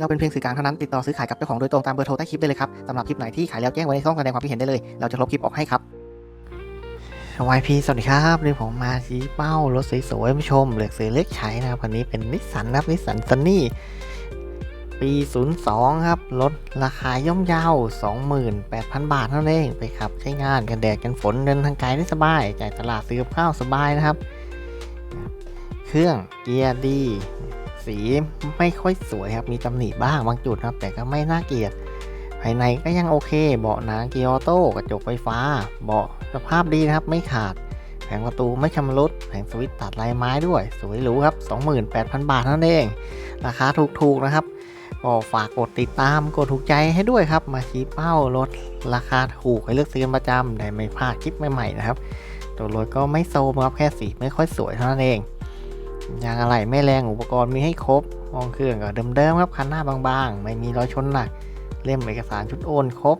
เราเป็นเพียงสื่อกลางเท่านั้นติดต่อซื้อขายกับเจ้าของโดยตรงตามเบอร์โทรใต้คลิปได้เลยครับสำหรับคลิปไหนที่ขายแล้วแจ้งไว้ในช่องแสดงความคิดเห็นได้เลย เราจะลบคลิปออกให้ครับวายพีสวัสดีครับนี่ผมมาชี้เป้ารถสวยๆผู้ชมเหลือกซื้อเล็กใช้นะครับคันนี้เป็นนิสสันนะครับนิสสันซันนี่ปี 02 ครับรถราคาย่อมเยาว 28,000 บาทเท่านั้นเองไปขับใช้งานกันแดดกันฝนเดินทางไกลได้สบาย จ่ายตลาดซื้อกับข้าวสบายนะครับ เครื่องเกียร์ดี สีไม่ค่อยสวยครับ มีตำหนิบ้างบางจุดครับ แต่ก็ไม่น่าเกลียด ภายในก็ยังโอเค เบาะหนังเกียร์ออโต้กระจกไฟฟ้า เบาะสภาพดีนะครับ ไม่ขาด แผงประตูไม่ชำรุด แผงสวิตช์ตัดลายไม้ด้วย สวยหรูครับ 28,000 บาทเท่านั้นเอง ราคาถูกๆนะครับก็ฝากกดติดตามกดถูกใจให้ด้วยครับ มาชี้เป้ารถราคาถูกให้เลือกซื้อกันประจำได้ไม่พลาดคลิปใหม่ๆนะครับ ตัวรถก็ไม่โซมครับแค่สีไม่ค่อยสวยเท่านั้นเอง ยางอะไหล่ไม่แรงอุปกรณ์มีให้ครบห้องเครื่องก็เดิมๆครับคันหน้าบางๆ ไม่มีรอยชนหนัก เล่มเอกสารชุดโอนครบ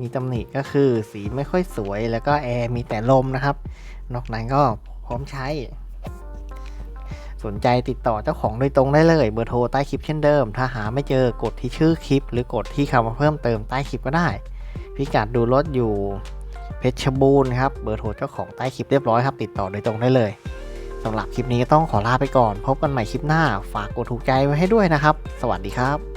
มีตำหนิก็คือสีไม่ค่อยสวย แล้วก็แอร์มีแต่ลมนะครับ นอกนั้นก็พร้อมใช้ สนใจติดต่อเจ้าของโดยตรงได้เลย เบอร์โทรใต้คลิปเช่นเดิม ถ้าหาไม่เจอกดที่ชื่อคลิป หรือกดที่คำว่าเพิ่มเติมใต้คลิปก็ได้ พิกัดดูรถอยู่เพชรบูรณ์ครับ เบอร์โทรเจ้าของใต้คลิปเรียบร้อยครับ ติดต่อโดยตรงได้เลย สำหรับคลิปนี้ต้องขอลาไปก่อน พบกันใหม่คลิปหน้า ฝากกดถูกใจไว้ให้ด้วยนะครับ สวัสดีครับ